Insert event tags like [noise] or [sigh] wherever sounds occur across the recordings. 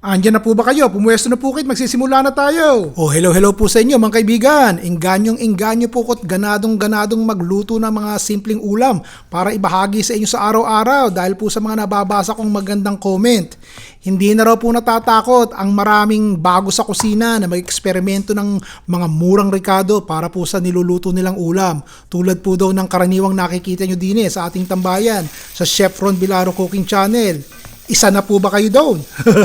Andyan na po ba kayo? Pumuwesto na po kayo, magsisimula na tayo. Oh, hello, hello po sa inyo mga kaibigan. Inganyong inganyo po ko't ganadong ganadong magluto ng mga simpleng ulam para ibahagi sa inyo sa araw-araw dahil po sa mga nababasa kong magandang comment. Hindi na raw po natatakot ang maraming bago sa kusina na mag-eksperimento ng mga murang rekado para po sa niluluto nilang ulam. Tulad po daw ng karaniwang nakikita nyo din eh, sa ating tambayan sa Chef Ron Bilaro Cooking Channel. Isa na po ba kayo doon?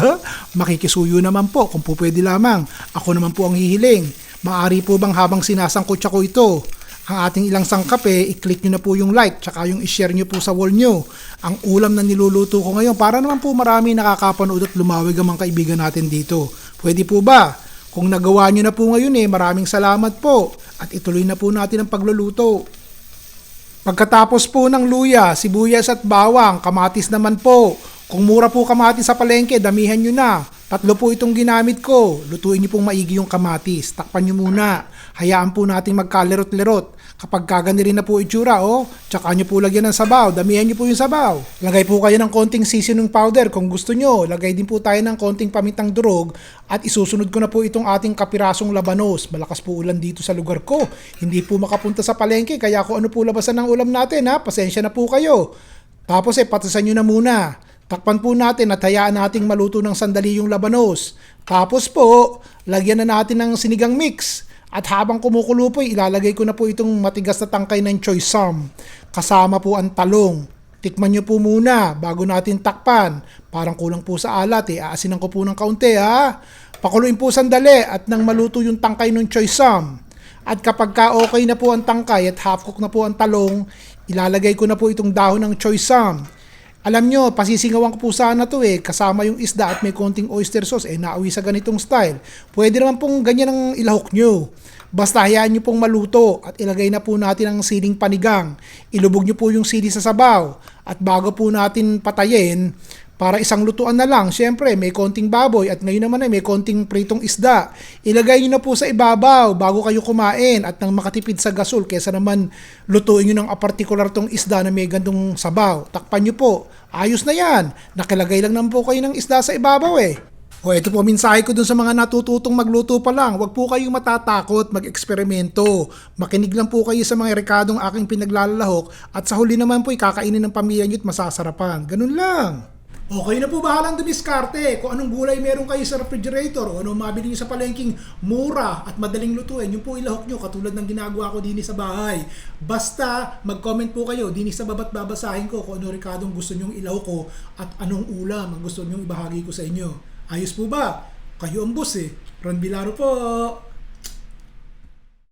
[laughs] Makikisuyo naman po kung po pwede lamang. Ako naman po ang hihiling. Maari po bang habang sinasangkot ko ito, ang ating ilang sangkap eh, i-click nyo na po yung like, tsaka yung i-share nyo po sa wall nyo. Ang ulam na niluluto ko ngayon, para naman po marami nakakapanood at lumawig ang mga kaibigan natin dito. Pwede po ba? Kung nagawa nyo na po ngayon eh, maraming salamat po. At ituloy na po natin ang pagluluto. Pagkatapos po ng luya, sibuyas at bawang, kamatis naman po. Kung mura po kamatis sa palengke, damihan nyo na. Tatlo po itong ginamit ko. Lutuin nyo pong maigi yung kamatis. Takpan nyo muna. Hayaan po natin magkalerot-lerot. Kapag kagani rin na po itsura, oh, tsaka nyo po lagyan ng sabaw. Damihan nyo po yung sabaw. Lagay po kayo ng konting seasoning powder kung gusto nyo. Lagay din po tayo ng konting pamintang durog. At isusunod ko na po itong ating kapirasong labanos. Malakas po ulan dito sa lugar ko. Hindi po makapunta sa palengke, kaya kung ano po labasan ng ulam natin, ha, pasensya na po kayo. Tapos eh, patisan nyo na muna. Takpan po natin at hayaan nating maluto ng sandali yung labanos. Tapos po, lagyan na natin ng sinigang mix. At habang kumukulo po, ilalagay ko na po itong matigas na tangkay ng choy sam. Kasama po ang talong. Tikman nyo po muna bago natin takpan. Parang kulang po sa alat eh. Aasinan ko po ng kaunti ha. Pakuluin po sandali at nang maluto yung tangkay ng choy sam. At kapag ka okay na po ang tangkay at half cook na po ang talong, ilalagay ko na po itong dahon ng choy sam. Alam nyo, pasisingawan ko po sana to eh, kasama yung isda at may konting oyster sauce, eh nauwi sa ganitong style. Pwede naman pong ganyan ang ilahok nyo. Basta hayaan nyo pong maluto at ilagay na po natin ang siling panigang. Ilubog nyo po yung sili sa sabaw. At bago po natin patayin, para isang lutuan na lang, syempre may konting baboy at ngayon naman ay may konting pritong isda. Ilagay nyo na po sa ibabaw bago kayo kumain at nang makatipid sa gasol kesa naman lutuin nyo ng a particular tong isda na may gandong sabaw. Takpan nyo po. Ayos na yan. Nakilagay lang naman po kayo ng isda sa ibabaw eh. O ito po mensahe ko dun sa mga natututong magluto pa lang. Huwag po kayong matatakot mag-eksperimento. Makinig lang po kayo sa mga rekadong aking pinaglalahok at sa huli naman po ikakainin ng pamilya nyo at masasarapan. Ganun lang. Okay na po bahalang dumiskarte kung anong gulay meron kayo sa refrigerator o anong mabili nyo sa palengking mura at madaling lutuin, yung po ilahok nyo katulad ng ginagawa ko din sa bahay. Basta mag-comment po kayo din sa babat babasahin ko kung ano rekadong gusto nyong ilahok ko at anong ulam ang gusto nyong ibahagi ko sa inyo. Ayos po ba? Kayo ang boss eh. Ron Bilaro po.